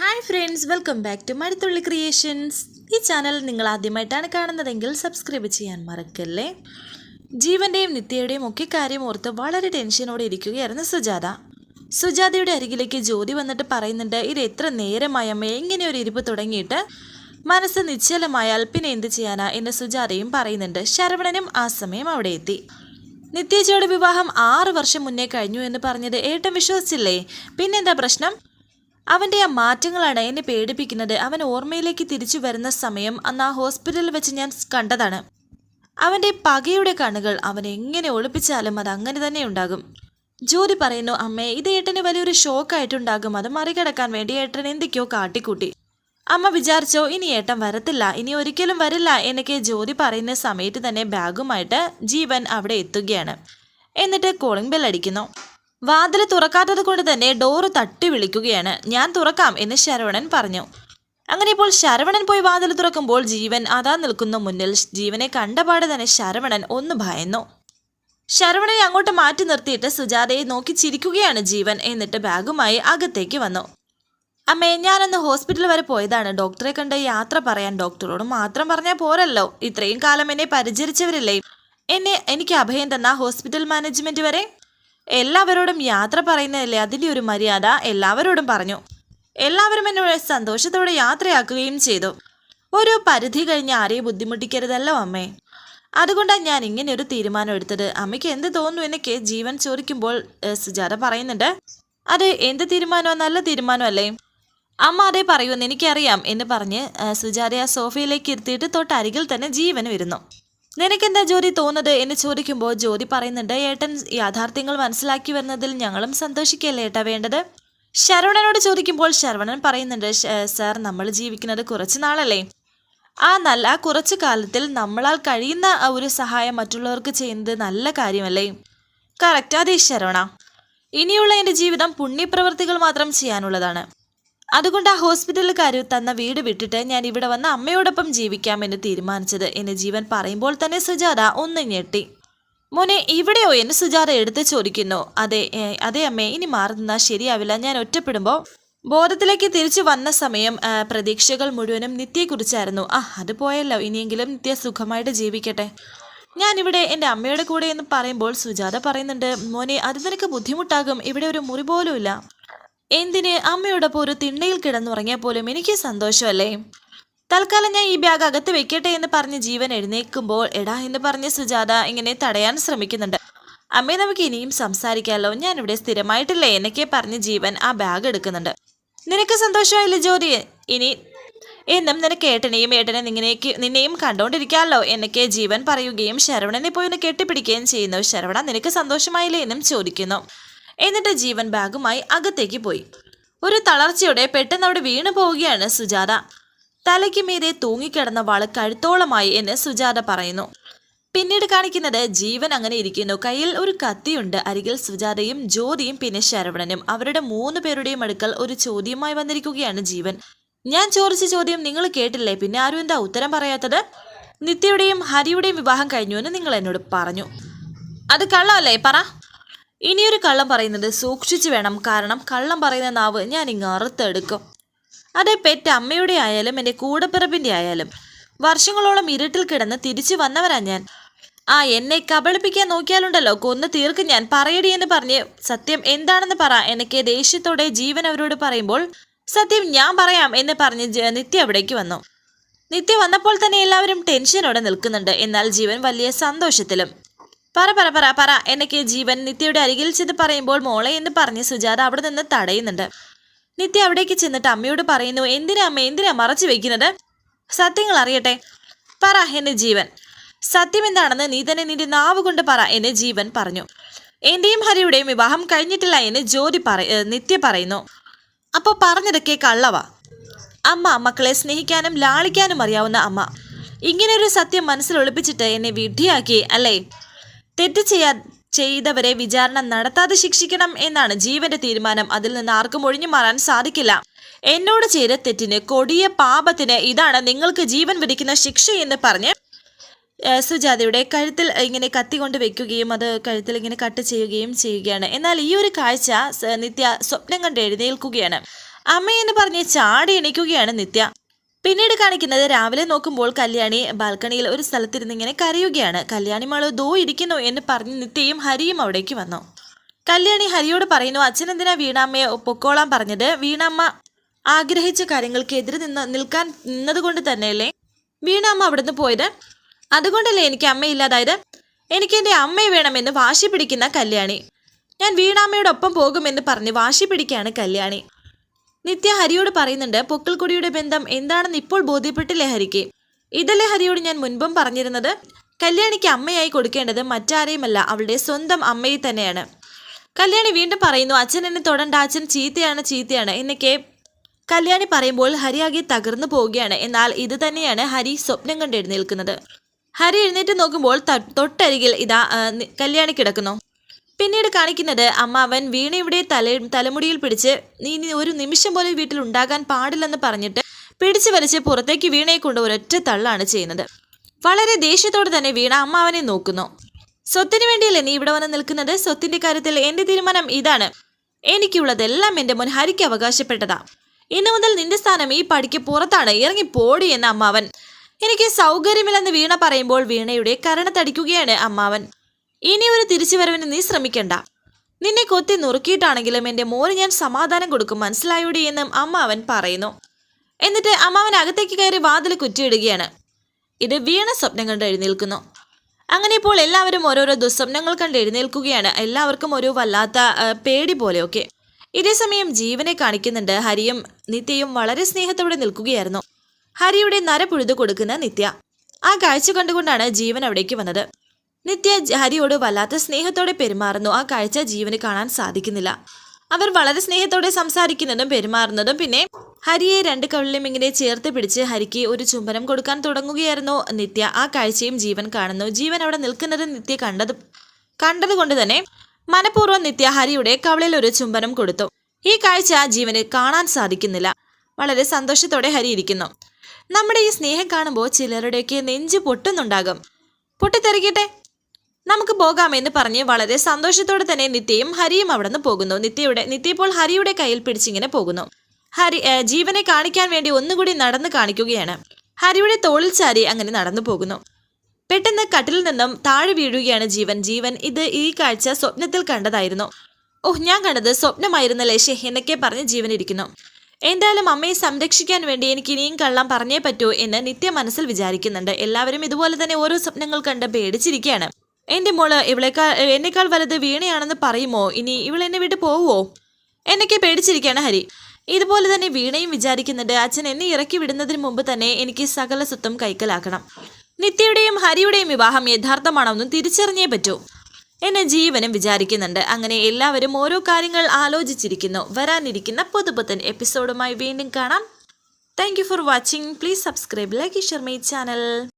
Hi friends welcome back to Maruthully creations ഈ channel നിങ്ങൾ ആദ്യമായിട്ടാണ് കാണുന്നതെങ്കിൽ സബ്സ്ക്രൈബ് ചെയ്യാൻ മറക്കല്ലേ? ജീവന്റെയും നിത്യയുടെയും ഒക്കെ കാര്യം ഓർത്ത് വളരെ ടെൻഷനോടെ ഇരിക്കുകയായിരുന്നു സുജാത. സുജാതയുടെ അരികിലേക്ക് ജ്യോതി വന്നിട്ട് പറയുന്നുണ്ട് ഇത് എത്ര നേരമായമ്മ എങ്ങനെ ഒരു ഇരിപ്പ് തുടങ്ങിയിട്ട് മനസ്സ് നിശ്ചലമായാൽ പിന്നെ എന്ത് ചെയ്യാനാ? എന്ന് സുജാതയും പറയുന്നുണ്ട്. ശരവണനും ആ സമയം അവിടെ എത്തി. നിത്യജയുടെ വിവാഹം ആറ് വർഷം മുന്നേ കഴിഞ്ഞു എന്ന് പറഞ്ഞത് ഏട്ടൻ വിശ്വസിച്ചില്ലേ? പിന്നെന്താ പ്രശ്നം? അവന്റെ ആ മാറ്റങ്ങളാണ് എന്നെ പേടിപ്പിക്കുന്നത്. അവൻ ഓർമ്മയിലേക്ക് തിരിച്ചു വരുന്ന സമയം അന്ന് ആ ഹോസ്പിറ്റലിൽ വെച്ച് ഞാൻ കണ്ടതാണ്. അവന്റെ പകയുടെ കണ്ണുകൾ അവൻ എങ്ങനെ ഒളിപ്പിച്ചാലും അത് അങ്ങനെ തന്നെ ഉണ്ടാകും. ജോലി പറയുന്നു അമ്മേ ഇത് ഏട്ടന് വലിയൊരു ഷോക്കായിട്ടുണ്ടാകും അത് മറികടക്കാൻ വേണ്ടി ഏട്ടൻ എന്തൊക്കെയോ കാട്ടിക്കൂട്ടി. അമ്മ വിചാരിച്ചോ ഇനി ഏട്ടൻ വരത്തില്ല. ഇനി ഒരിക്കലും വരില്ല എന്നൊക്കെ ജ്യോതി പറയുന്ന സമയത്ത് തന്നെ ബാഗുമായിട്ട് ജീവൻ അവിടെ എത്തുകയാണ്. എന്നിട്ട് കോളിംഗ് ബെൽ അടിക്കുന്നു. വാതിൽ തുറക്കാത്തത് കൊണ്ട് തന്നെ ഡോറ് തട്ടി വിളിക്കുകയാണ്. ഞാൻ തുറക്കാം എന്ന് ശരവണൻ പറഞ്ഞു. അങ്ങനെ ഇപ്പോൾ ശരവണൻ പോയി വാതിൽ തുറക്കുമ്പോൾ ജീവൻ അതാ നിൽക്കുന്ന മുന്നിൽ ജീവനെ കണ്ടപാട് തന്നെ ശരവണൻ ഒന്ന് ഭയന്നു. ശരവണനെ അങ്ങോട്ട് മാറ്റി നിർത്തിയിട്ട് സുജാതയെ നോക്കി ചിരിക്കുകയാണ് ജീവൻ എന്നിട്ട് ബാഗുമായി അകത്തേക്ക് വന്നു. അമ്മേ ഞാനന്ന് ഹോസ്പിറ്റൽ വരെ പോയതാണ്. ഡോക്ടറെ കണ്ട് യാത്ര പറയാൻ ഡോക്ടറോട് മാത്രം പറഞ്ഞാൽ പോരല്ലോ. ഇത്രയും കാലം എന്നെ പരിചരിച്ചവരില്ലേ? എന്നെ എനിക്ക് അഭയം തന്ന ഹോസ്പിറ്റൽ മാനേജ്മെന്റ് വരെ? എല്ലാവരോടും യാത്ര പറയുന്നതല്ലേ? അതിന്റെ ഒരു മര്യാദ എല്ലാവരോടും പറഞ്ഞു. എല്ലാവരും എന്നോട് സന്തോഷത്തോടെ യാത്രയാക്കുകയും ചെയ്തു. ഒരു പരിധി കഴിഞ്ഞ് ആരെയും ബുദ്ധിമുട്ടിക്കരുതല്ലോ അമ്മേ. അതുകൊണ്ടാണ് ഞാൻ ഇങ്ങനെ ഒരു തീരുമാനം എടുത്തത്. അമ്മയ്ക്ക് എന്ത് തോന്നുന്നു എന്നൊക്കെ ജീവൻ ചോദിക്കുമ്പോൾ സുജാത പറയുന്നുണ്ട്. അത് എന്ത് തീരുമാനമോ? നല്ല തീരുമാനമല്ലേ? അമ്മ അതേ പറയൂന്ന് എനിക്കറിയാം എന്ന് പറഞ്ഞ് സുജാതയെ സോഫയിലേക്ക് ഇരുത്തിയിട്ട് തൊട്ടരികിൽ തന്നെ ജീവൻ വരുന്നു. നിനക്കെന്താ ജോലി തോന്നുന്നത്? എന്ന് ചോദിക്കുമ്പോൾ ജ്യോതി പറയുന്നുണ്ട് ഏട്ടൻ യാഥാർത്ഥ്യങ്ങൾ മനസ്സിലാക്കി വരുന്നതിൽ ഞങ്ങളും സന്തോഷിക്കല്ലേ ഏട്ടാ വേണ്ടത്? ശരവണനോട് ചോദിക്കുമ്പോൾ ശരവണൻ പറയുന്നുണ്ട് "ശ- സാർ നമ്മൾ ജീവിക്കുന്നത് കുറച്ച് നാളല്ലേ? ആ നല്ല ആ കുറച്ചു കാലത്തിൽ നമ്മളാൽ കഴിയുന്ന ഒരു സഹായം മറ്റുള്ളവർക്ക് ചെയ്യുന്നത് നല്ല കാര്യമല്ലേ? കറക്റ്റ് അതേ ശരവണ. ഇനിയുള്ള എന്റെ ജീവിതം പുണ്യപ്രവർത്തികൾ മാത്രം ചെയ്യാനുള്ളതാണ്. അതുകൊണ്ട് ആ ഹോസ്പിറ്റലുകാർ തന്ന വീട് വിട്ടിട്ട് ഞാൻ ഇവിടെ വന്ന് അമ്മയോടൊപ്പം ജീവിക്കാമെന്ന് തീരുമാനിച്ചത്. എന്ന് ജീവൻ പറയുമ്പോൾ തന്നെ സുജാത ഒന്ന് ഞെട്ടി. മോനെ ഇവിടെയോ? എന്ന് സുജാത എടുത്ത് ചോദിക്കുന്നു. അതെ അതെ അമ്മേ ഇനി മാറി നിന്നാൽ ശരിയാവില്ല. ഞാൻ ഒറ്റപ്പെടുമ്പോൾ ബോധത്തിലേക്ക് തിരിച്ചു വന്ന സമയം പ്രതീക്ഷകൾ മുഴുവനും നിത്യയെക്കുറിച്ചായിരുന്നു. ആ അത് പോയല്ലോ. ഇനിയെങ്കിലും നിത്യ സുഖമായിട്ട് ജീവിക്കട്ടെ. ഞാനിവിടെ എന്റെ അമ്മയുടെ കൂടെ എന്ന് പറയുമ്പോൾ സുജാത പറയുന്നുണ്ട് മോനെ അത് നിനക്ക് ബുദ്ധിമുട്ടാകും. ഇവിടെ ഒരു മുറി പോലും ഇല്ല. എന്തിന് അമ്മയോടൊപ്പം ഒരു തിണ്ണയിൽ കിടന്നുറങ്ങിയാൽ പോലും എനിക്ക് സന്തോഷമല്ലേ? തൽക്കാലം ഞാൻ ഈ ബാഗ് അകത്ത് വെക്കട്ടെ എന്ന് പറഞ്ഞ് ജീവൻ എഴുന്നേൽക്കുമ്പോൾ എടാ എന്ന് പറഞ്ഞ് സുജാത ഇങ്ങനെ തടയാൻ ശ്രമിക്കുന്നുണ്ട്. അമ്മേ നമുക്ക് ഇനിയും സംസാരിക്കാമല്ലോ ഞാൻ ഇവിടെ സ്ഥിരമായിട്ടില്ലേ? എന്നൊക്കെ പറഞ്ഞ് ജീവൻ ആ ബാഗ് എടുക്കുന്നുണ്ട്. നിനക്ക് സന്തോഷമായില്ലേ ജോലി ഇനി എന്നും നിനക്ക് ഏട്ടനെയും ഏട്ടനെ നിങ്ങനെയൊക്കെ നിന്നെയും കണ്ടോണ്ടിരിക്കാമല്ലോ എന്നൊക്കെ ജീവൻ പറയുകയും ശരവണനെ പോയി ഒന്ന് കെട്ടിപ്പിടിക്കുകയും ചെയ്യുന്നു. ശരവണ നിനക്ക് സന്തോഷമായില്ലേ എന്നും ചോദിക്കുന്നു. എന്നിട്ട് ജീവൻ ബാഗുമായി അകത്തേക്ക് പോയി. ഒരു തളർച്ചയോടെ പെട്ടെന്ന് അവിടെ വീണു പോവുകയാണ് സുജാത. തലയ്ക്ക് മീതെ തൂങ്ങിക്കിടന്ന വാൾ കഴുത്തോളമായി എന്ന് സുജാത പറയുന്നു. പിന്നീട് കാണിക്കുന്നത് ജീവൻ അങ്ങനെ ഇരിക്കുന്നു. കയ്യിൽ ഒരു കത്തിയുണ്ട്. അരികിൽ സുജാതയും ജ്യോതിയും പിന്നെ ശരവണനും. അവരുടെ മൂന്ന് പേരുടെയും അടുക്കൽ ഒരു ചോദ്യമായി വന്നിരിക്കുകയാണ് ജീവൻ. ഞാൻ ചോദിച്ച ചോദ്യം നിങ്ങൾ കേട്ടില്ലേ? പിന്നെ ആരും എന്താ ഉത്തരം പറയാത്തത്? നിത്യയുടെയും ഹരിയുടെയും വിവാഹം കഴിഞ്ഞു എന്ന് നിങ്ങൾ എന്നോട് പറഞ്ഞു. അത് കള്ളമല്ലേ? പറ. ഇനിയൊരു കള്ളം പറയുന്നത് സൂക്ഷിച്ചു വേണം. കാരണം കള്ളം പറയുന്ന നാവ് ഞാൻ ഇങ്ങ് അറുത്തെടുക്കും. അതെ പെറ്റ് അമ്മയുടെ ആയാലും എന്റെ കൂടപ്പിറപ്പിന്റെ ആയാലും. വർഷങ്ങളോളം ഇരുട്ടിൽ കിടന്ന് തിരിച്ചു വന്നവരാ ഞാൻ. ആ എന്നെ കബളിപ്പിക്കാൻ നോക്കിയാലുണ്ടല്ലോ. കൊന്ന് തീർക്കും ഞാൻ. പറയടി എന്ന് പറഞ്ഞ് സത്യം എന്താണെന്ന് പറ. എനിക്ക് ദേഷ്യത്തോടെ ജീവൻ അവരോട് പറയുമ്പോൾ സത്യം ഞാൻ പറയാം എന്ന് പറഞ്ഞ് നിത്യ അവിടേക്ക് വന്നു. നിത്യ വന്നപ്പോൾ തന്നെ എല്ലാവരും ടെൻഷനോടെ നിൽക്കുന്നുണ്ട്. എന്നാൽ ജീവൻ വലിയ സന്തോഷത്തിലും പറ പറ പറ പറ. എന്നൊക്കെ ജീവൻ നിത്യയുടെ അരികിൽ ചെന്ന് പറയുമ്പോൾ മോളെ എന്ന് പറഞ്ഞ് സുജാത അവിടെ നിന്ന് തടയുന്നുണ്ട്. നിത്യ അവിടേക്ക് ചെന്നിട്ട് അമ്മയോട് പറയുന്നു എന്തിനാ അമ്മ എന്തിനാ മറച്ചു വെക്കുന്നത്? സത്യങ്ങൾ അറിയട്ടെ. പറ എന്നെ ജീവൻ. സത്യം എന്താണെന്ന് നീ തന്നെ നിന്റെ നാവ് കൊണ്ട് പറ എന്ന് ജീവൻ പറഞ്ഞു. എന്റെയും ഹരിയുടെയും വിവാഹം കഴിഞ്ഞിട്ടില്ല എന്ന് ജ്യോതി പറ നിത്യ പറയുന്നു. അപ്പോൾ പറഞ്ഞതൊക്കെ കള്ളവ. അമ്മ മക്കളെ സ്നേഹിക്കാനും ലാളിക്കാനും അറിയാവുന്ന അമ്മ. ഇങ്ങനൊരു സത്യം മനസ്സിൽ ഒളിപ്പിച്ചിട്ട് എന്നെ വിഡ്ഢിയാക്കി അല്ലേ? തെറ്റ് ചെയ്യാൻ ചെയ്തവരെ വിചാരണ നടത്താതെ ശിക്ഷിക്കണം എന്നാണ് ജീവന്റെ തീരുമാനം. അതിൽ നിന്ന് ആർക്കും ഒഴിഞ്ഞു മാറാൻ സാധിക്കില്ല. എന്നോട് ചെയ്ത തെറ്റിന് കൊടിയ പാപത്തിന് ഇതാണ് നിങ്ങൾക്ക് ജീവൻ വിധിക്കുന്ന ശിക്ഷ എന്ന് പറഞ്ഞ് സുജാതയുടെ കഴുത്തിൽ ഇങ്ങനെ കത്തി കൊണ്ട് വെക്കുകയും അത് കഴുത്തിൽ ഇങ്ങനെ കട്ട് ചെയ്യുകയും ചെയ്യുകയാണ്. എന്നാൽ ഈ ഒരു കാഴ്ച നിത്യ സ്വപ്നം കണ്ട് എഴുന്നേൽക്കുകയാണ്. അമ്മയെന്ന് പറഞ്ഞ് ചാടി എണീക്കുകയാണ് നിത്യ. പിന്നീട് കാണിക്കുന്നത് രാവിലെ നോക്കുമ്പോൾ കല്യാണി ബാൽക്കണിയിൽ ഒരു സ്ഥലത്തിരുന്ന് ഇങ്ങനെ കരയുകയാണ്. കല്യാണി മാൾ ദോ ഇരിക്കുന്നു എന്ന് പറഞ്ഞ് നിത്യയും ഹരിയും അവിടേക്ക് വന്നു. കല്യാണി ഹരിയോട് പറയുന്നു അച്ഛനെന്തിനാ വീണാമ്മയെ പൊക്കോളാൻ പറഞ്ഞത്? വീണാമ്മ ആഗ്രഹിച്ച കാര്യങ്ങൾക്ക് എതിരെ നിന്ന് നിൽക്കാൻ നിന്നതുകൊണ്ട് തന്നെയല്ലേ? വീണാമ്മ അവിടുന്ന് പോയത്? അതുകൊണ്ടല്ലേ എനിക്ക് അമ്മയില്ലാതായത് എനിക്ക് എന്റെ അമ്മയെ വേണമെന്ന് വാശി പിടിക്കുന്ന കല്യാണി. ഞാൻ വീണാമ്മയോടൊപ്പം പോകുമെന്ന് പറഞ്ഞ് വാശി പിടിക്കുകയാണ് കല്യാണി. നിത്യ ഹരിയോട് പറയുന്നുണ്ട് പൊക്കിൾക്കൊടിയുടെ ബന്ധം എന്താണെന്ന് ഇപ്പോൾ ബോധ്യപ്പെട്ടില്ലേ ഹരിക്ക്? ഇതല്ലേ ഹരിയോട് ഞാൻ മുൻപും പറഞ്ഞിരുന്നത്. കല്യാണിക്ക് അമ്മയായി കൊടുക്കേണ്ടത് മറ്റാരെയുമല്ല അവളുടെ സ്വന്തം അമ്മയെ തന്നെയാണ്. കല്യാണി വീണ്ടും പറയുന്നു അച്ഛൻ എന്നെ തൊടണ്ട അച്ഛൻ ചീത്തയാണ് ചീത്തയാണ്. എന്നൊക്കെ കല്യാണി പറയുമ്പോൾ ഹരി ആകെ തകർന്നു പോവുകയാണ്. എന്നാൽ ഇത് തന്നെയാണ് ഹരി സ്വപ്നം കണ്ട് എഴുന്നേൽക്കുന്നത്. ഹരി എഴുന്നേറ്റ് നോക്കുമ്പോൾ തൊട്ടരികിൽ ഇതാ കല്യാണി കിടക്കുന്നു. പിന്നീട് കാണിക്കുന്നത് അമ്മ അമ്മാവൻ വീണയുടെ തല തലമുടിയിൽ പിടിച്ച് നീ ഒരു നിമിഷം പോലും വീട്ടിൽ ഉണ്ടാകാൻ പാടില്ലെന്ന് പറഞ്ഞിട്ട് പിടിച്ചു വലിച്ച് പുറത്തേക്ക് വീണയെ കൊണ്ട് ഒരൊറ്റ തള്ളാണ് ചെയ്യുന്നത്. വളരെ ദേഷ്യത്തോടെ തന്നെ വീണ അമ്മാവനെ നോക്കുന്നു. സ്വത്തിന് വേണ്ടിയല്ലേ നീ ഇവിടെ വന്ന് നിൽക്കുന്നത്? സ്വത്തിന്റെ കാര്യത്തിൽ എന്റെ തീരുമാനം ഇതാണ്. എനിക്കുള്ളതെല്ലാം എന്റെ മുൻ ഹരിക്ക് അവകാശപ്പെട്ടതാ. ഇന്നു മുതൽ നിന്റെ സ്ഥാനം ഈ പടിക്ക് പുറത്താണ്. ഇറങ്ങി പോടി എന്ന അമ്മാവൻ. എനിക്ക് സൗകര്യമില്ലെന്ന് വീണ പറയുമ്പോൾ വീണയുടെ കരണത്തടിക്കുകയാണ് അമ്മാവൻ. ഇനി ഒരു തിരിച്ചുവരവിന് നീ ശ്രമിക്കണ്ട. നിന്നെ കൊത്തി നുറുക്കിയിട്ടാണെങ്കിലും എന്റെ മോന് ഞാൻ സമാധാനം കൊടുക്കും മനസ്സിലായോടി എന്നും അമ്മാവൻ പറയുന്നു. എന്നിട്ട് അമ്മാവൻ അകത്തേക്ക് കയറി വാതിൽ കുറ്റിയിടുകയാണ്. ഇത് വീണ സ്വപ്നം കണ്ട് എഴുന്നേൽക്കുന്നു. അങ്ങനെ ഇപ്പോൾ എല്ലാവരും ഓരോരോ ദുസ്വപ്നങ്ങൾ കണ്ട് എഴുന്നേൽക്കുകയാണ്. എല്ലാവർക്കും ഒരു വല്ലാത്ത പേടി പോലെയൊക്കെ. ഇതേസമയം ജീവനെ കാണിക്കുന്നുണ്ട് ഹരിയും നിത്യയും വളരെ സ്നേഹത്തോടെ നിൽക്കുകയായിരുന്നു. ഹരിയുടെ നര പുഴുതു കൊടുക്കുന്ന നിത്യ. ആ കാഴ്ച കണ്ടുകൊണ്ടാണ് ജീവൻ അവിടേക്ക് വന്നത്. നിത്യ ഹരിയോട് വല്ലാത്ത സ്നേഹത്തോടെ പെരുമാറുന്നു. ആ കാഴ്ച ജീവന് കാണാൻ സാധിക്കുന്നില്ല. അവർ വളരെ സ്നേഹത്തോടെ സംസാരിക്കുന്നതും പെരുമാറുന്നതും പിന്നെ ഹരിയെ രണ്ട് കവിളിലും ഇങ്ങനെ ചേർത്ത് പിടിച്ച് ഹരിക്ക് ഒരു ചുംബനം കൊടുക്കാൻ തുടങ്ങുകയായിരുന്നു നിത്യ. ആ കാഴ്ചയും ജീവൻ കാണുന്നു. ജീവൻ അവിടെ നിൽക്കുന്നത് നിത്യ കണ്ടത് കണ്ടതുകൊണ്ട് തന്നെ മനഃപൂർവം നിത്യ ഹരിയുടെ കവളിൽ ഒരു ചുംബനം കൊടുത്തു. ഈ കാഴ്ച ജീവന് കാണാൻ സാധിക്കുന്നില്ല. വളരെ സന്തോഷത്തോടെ ഹരി ഇരിക്കുന്നു. നമ്മുടെ ഈ സ്നേഹം കാണുമ്പോൾ ചിലരുടെയൊക്കെ നെഞ്ച് പൊട്ടുന്നുണ്ടാകും. പൊട്ടിത്തെറിക്കട്ടെ. നമുക്ക് പോകാമെന്ന് പറഞ്ഞ് വളരെ സന്തോഷത്തോടെ തന്നെ നിത്യയും ഹരിയും അവിടെ നിന്ന് പോകുന്നു. നിത്യയുടെ നിത്യ ഇപ്പോൾ ഹരിയുടെ കയ്യിൽ പിടിച്ചിങ്ങനെ പോകുന്നു. ഹരി ജീവനെ കാണിക്കാൻ വേണ്ടി ഒന്നുകൂടി നടന്ന് കാണിക്കുകയാണ്. ഹരിയുടെ തോളിൽ ചാരി അങ്ങനെ നടന്നു പോകുന്നു. പെട്ടെന്ന് കട്ടിൽ നിന്നും താഴെ വീഴുകയാണ് ജീവൻ. ജീവൻ ഇത് ഈ കാഴ്ച സ്വപ്നത്തിൽ കണ്ടതായിരുന്നു. ഓഹ് ഞാൻ കണ്ടത് സ്വപ്നമായിരുന്നല്ലേ ശെ എന്നൊക്കെ പറഞ്ഞ് ജീവൻ ഇരിക്കുന്നു. എന്തായാലും അമ്മയെ സംരക്ഷിക്കാൻ വേണ്ടി എനിക്ക് ഇനിയും കള്ളം പറഞ്ഞേ പറ്റൂ എന്ന് നിത്യ മനസ്സിൽ വിചാരിക്കുന്നുണ്ട്. എല്ലാവരും ഇതുപോലെ തന്നെ ഓരോ സ്വപ്നങ്ങൾ കണ്ട് പേടിച്ചിരിക്കുകയാണ്. എന്റെ മോൾ ഇവളെക്കാൾ എന്നെക്കാൾ വലുത് വീണയാണെന്ന് പറയുമോ? ഇനി ഇവൾ എന്നെ വിട്ട് പോവുമോ എന്നൊക്കെ പേടിച്ചിരിക്കുകയാണ് ഹരി. ഇതുപോലെ തന്നെ വീണയും വിചാരിക്കുന്നുണ്ട് അച്ഛൻ എന്നെ ഇറക്കി വിടുന്നതിന് മുമ്പ് തന്നെ എനിക്ക് സകല സ്വത്തും കൈക്കലാക്കണം. നിത്യയുടെയും ഹരിയുടെയും വിവാഹം യഥാർത്ഥമാണെന്നും തിരിച്ചറിഞ്ഞേ പറ്റൂ. എന്നെ ജീവനും വിചാരിക്കുന്നുണ്ട്. അങ്ങനെ എല്ലാവരും ഓരോ കാര്യങ്ങൾ ആലോചിച്ചിരിക്കുന്നു. വരാനിരിക്കുന്ന പുതുപുത്തൻ എപ്പിസോഡുമായി വീണ്ടും കാണാം. Thank for watching please subscribe like my channel